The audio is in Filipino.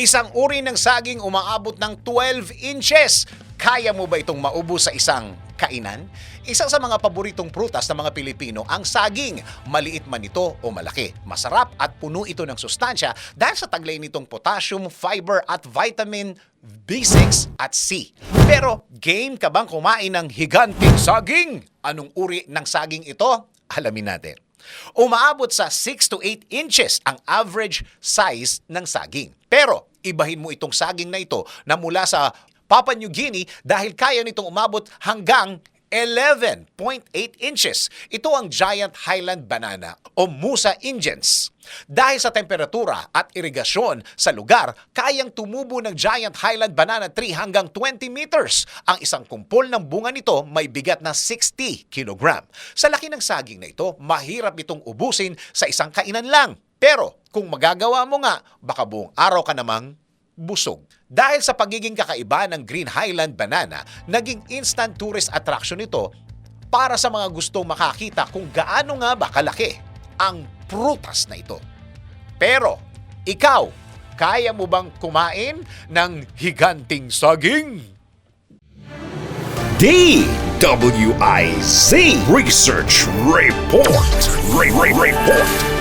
Isang uri ng saging umaabot ng 12 inches. Kaya mo ba itong maubos sa isang kainan? Isa sa mga paboritong prutas ng mga Pilipino ang saging. Maliit man ito o malaki. Masarap at puno ito ng sustansya dahil sa taglay nitong potassium, fiber at vitamin B6 at C. Pero game ka bang kumain ng higanting saging? Anong uri ng saging ito? Alamin natin. Umaabot sa 6 to 8 inches ang average size ng saging. Pero ibahin mo itong saging na ito na mula sa Papua New Guinea dahil kaya nitong umabot hanggang 11.8 inches. Ito ang giant highland banana o Musa indians. Dahil sa temperatura at irigasyon sa lugar, kayang tumubo ng giant highland banana tree hanggang 20 meters. Ang isang kumpol ng bunga nito may bigat na 60 kilogram. Sa laki ng saging na ito, mahirap itong ubusin sa isang kainan lang. Pero kung magagawa mo nga, baka buong araw ka namang busog. Dahil sa pagiging kakaiba ng Green Highland Banana, naging instant tourist attraction ito para sa mga gustong makakita kung gaano nga ba kalaki ang prutas na ito. Pero, ikaw, kaya mo bang kumain ng higanting saging? DWIZ Research Report. Re- Re- Report.